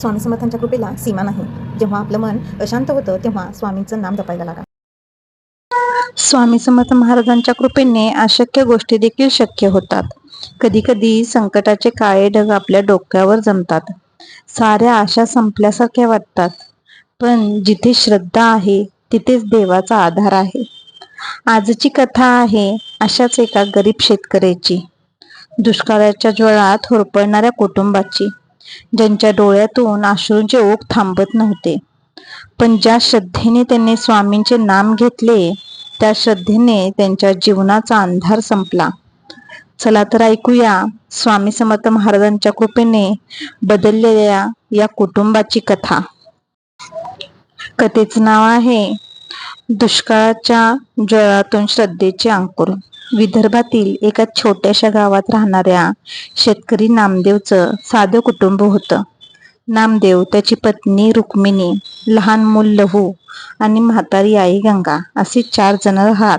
स्वामी समर्थांच्या कृपेला सीमा नाही. जेव्हा आपलं मन अशांत होतं तेव्हा स्वामींचं नाम जपायला लागा स्वामी समर्थ महाराजांच्या कृपेने अशक्य गोष्टी देखील शक्य होतात. कधी कधी संकटाचे काळे ढग आपल्या डोक्यावर जमतात. साऱ्या आशा संपल्यासारख्या वाटतात. पण जिथे श्रद्धा आहे तिथेच देवाचा आधार आहे. आजची कथा आहे अशाच एका गरीब शेतकऱ्याची. दुष्काळाच्या ज्वळात होरपळणाऱ्या कुटुंबाची. ज्यांच्या डोळ्यातून अश्रूंचे ओघ थांबत नव्हते. पण ज्या श्रद्धेने त्यांनी स्वामींचे नाम घेतले त्या श्रद्धेने त्यांच्या जीवनाचा अंधार संपला. चला तर ऐकूया स्वामी समर्थ महाराजांच्या कृपेने बदललेल्या या कुटुंबाची कथा. कथेचं नाव आहे दुष्काळाच्या जळातून श्रद्धेचे अंकुर. विदर्भातील एका छोट्याशा गावात राहणाऱ्या शेतकरी नामदेवचं साधं कुटुंब होतं. नामदेव त्याची पत्नी रुक्मिणी लहान मूल लहू आणि म्हातारी आई गंगा असे चार जण राहत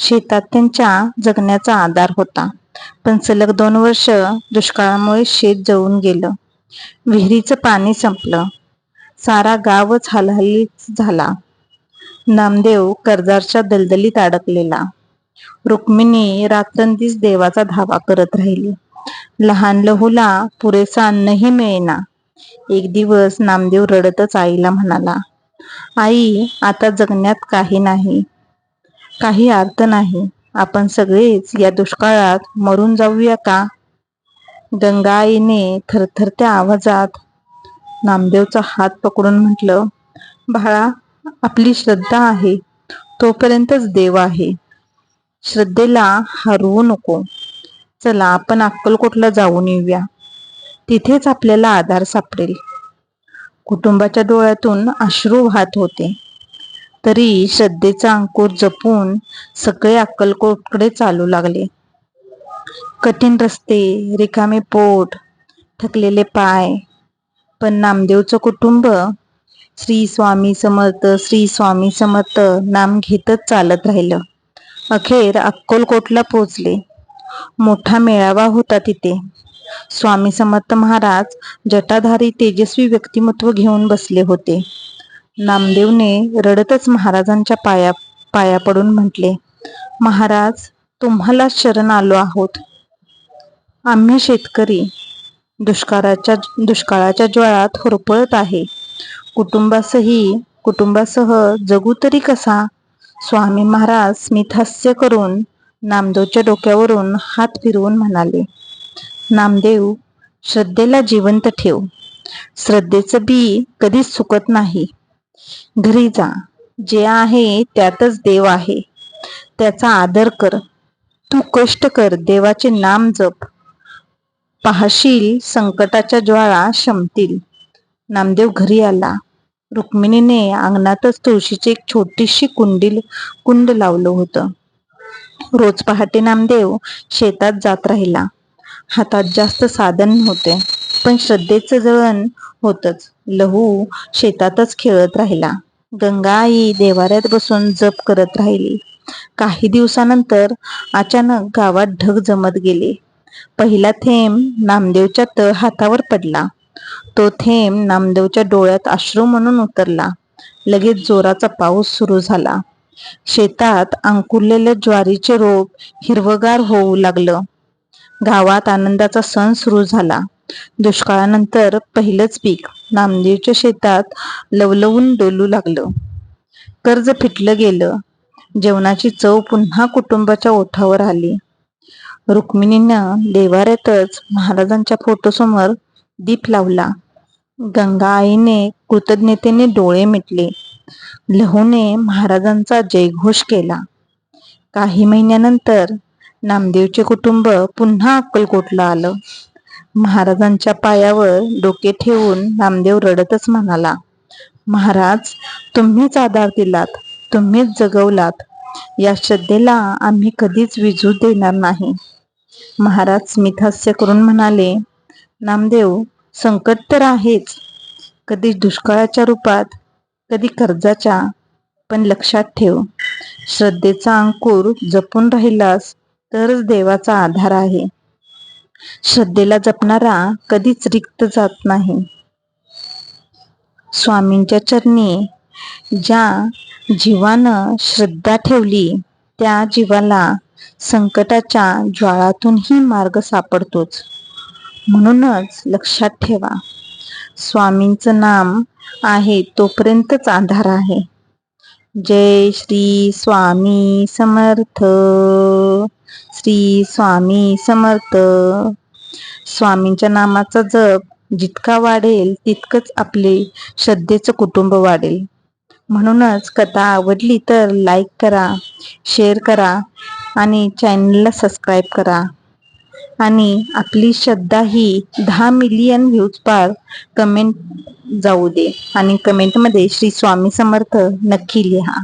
शेतात त्यांच्या जगण्याचा आधार होता. पण सलग दोन वर्ष दुष्काळामुळे शेत जळून गेलं. विहिरीचं पाणी संपलं. सारा गावच हलहलीच झाला. नामदेव कर्जारच्या दलदलीत अडकलेला. रुक्मिणी रात्रंदिस देवाचा धावा करत राहिली. लहान लहूला पुरेसा अन्नही मिळेना. एक दिवस नामदेव रडतच आईला म्हणाला आई आता जगण्यात काही नाही. काही अर्थ नाही. आपण सगळेच या दुष्काळात मरून जाऊया का? गंगा आईने थरथरत्या आवाजात नामदेवचा हात पकडून म्हटलं बाळा आपली श्रद्धा आहे. तोपर्यंतच देव आहे. श्रद्धेला हरवू नको. चला आपण अक्कलकोटला जाऊन येऊया. तिथेच आपल्याला आधार सापडेल. कुटुंबाच्या डोळ्यातून अश्रू वाहत होते. तरी श्रद्धेचा अंकुर जपून सगळे अक्कलकोटकडे चालू लागले. कठीण रस्ते रिकामे पोट थकलेले पाय. पण नामदेवचं कुटुंब श्री स्वामी समर्थ श्री स्वामी समर्थ नाम घेतच चालत राहिलं. अखेर अक्कलकोटला पोचले मोठा मेळावा होता तिथे. स्वामी समर्थ महाराज जटाधारी तेजस्वी व्यक्तिमत्व घेऊन बसले होते. नामदेवने रडतच महाराजांच्या पाया पाया पडून म्हटले महाराज तुम्हाला शरण आलो आहोत. आम्ही शेतकरी. दुष्काळाच्या दुष्काळाच्या ज्वाळात होरपळत आहे. कुटुंबासही कुटुंबासह जगू तरी कसा? स्वामी महाराज स्मितहास्य करून नामदेवच्या डोक्यावरून हात फिरवून म्हणाले नामदेव श्रद्धेला जिवंत ठेव. श्रद्धेचं बी कधीच चुकत नाही. घरी जा. जे आहे त्यातच देव आहे. त्याचा आदर कर. तू कष्ट कर. देवाचे नाम जप. पाहशील संकटाच्या ज्वाळा शमतील. नामदेव घरी आला. रुक्मिणीने अंगणातच तुळशीची एक छोटीशी कुंडील कुंड लावलं होतं. रोज पहाटे नामदेव शेतात जात राहिला. हातात जास्त साधन नव्हते पण श्रद्धेचं जळण होतच. लहू शेतातच खेळत राहिला. गंगा आई देवाऱ्यात बसून जप करत राहिली. काही दिवसानंतर अचानक गावात ढग जमत गेले. पहिला थेंब नामदेवच्या तळ हातावर पडला. तो थेंब नामदेवच्या डोळ्यात अश्रू म्हणून उतरला. लगेच जोराचा पाऊस सुरू झाला. शेतात अंकुरलेले ज्वारीचे रोप हिरवगार होऊ लागलं. गावात आनंदाचा सण सुरू झाला. दुष्काळानंतर पहिलंच पीक नामदेवच्या शेतात लवलवून डोलू लागलं. कर्ज फिटलं गेलं. जेवणाची चव पुन्हा कुटुंबाच्या ओठावर आली. रुक्मिणीनं देवाऱ्यातच महाराजांच्या फोटोसमोर दीप लावला. गंगा आईने कृतज्ञतेने डोळे मिटले. लहूने महाराजांचा जयघोष केला. काही महिन्यानंतर नामदेवचे कुटुंब पुन्हा अक्कलकोटला आलं. महाराजांच्या पायावर डोके ठेवून नामदेव रडतच म्हणाला महाराज तुम्हीच आधार दिलात तुम्हीच जगवलात. या श्रद्धेला आम्ही कधीच विजू देणार नाही. महाराज स्मितहास्य करून म्हणाले नामदेव संकट तर आहेच. कधी दुष्काळाच्या रूपात कधी कर्जाच्या पण लक्षात ठेव. श्रद्धेचा अंकुर जपून राहिलास तरच देवाचा आधार आहे. श्रद्धेला जपणारा कधीच रिक्त जात नाही. स्वामींच्या चरणी ज्या जीवानं श्रद्धा ठेवली त्या जीवाला संकटाच्या ज्वाळातूनही मार्ग सापडतोच. म्हणूनच लक्षात ठेवा स्वामींचं नाम आहे तोपर्यंतच आधार आहे. जय श्री स्वामी समर्थ श्री स्वामी समर्थ. स्वामींच्या नामाचा जप जितका वाढेल तितकंच आपले श्रद्धेचं कुटुंब वाढेल. म्हणूनच कथा आवडली तर लाईक करा शेअर करा आणि चॅनलला सबस्क्राईब करा. आणि आपली श्रद्धा ही दहा मिलियन व्ह्यूज पार कमेंट जाऊ दे. आणि कमेंटमध्ये श्री स्वामी समर्थ नक्की लिहा.